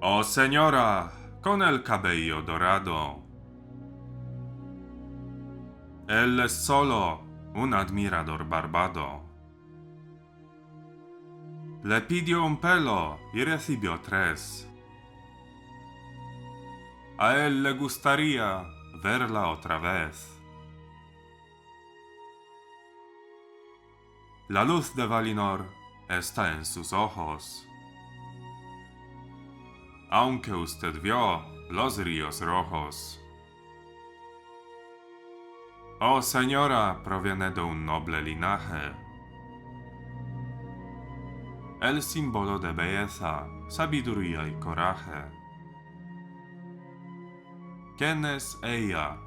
Oh señora, con el cabello dorado. Él es solo un admirador barbado. Le pidió un pelo y recibió tres. A él le gustaría verla otra vez. La luz de Valinor está en sus ojos. Aunque usted vio los ríos rojos. Oh señora, proviene de un noble linaje. El símbolo de belleza, sabiduría y coraje. ¿Quién es ella?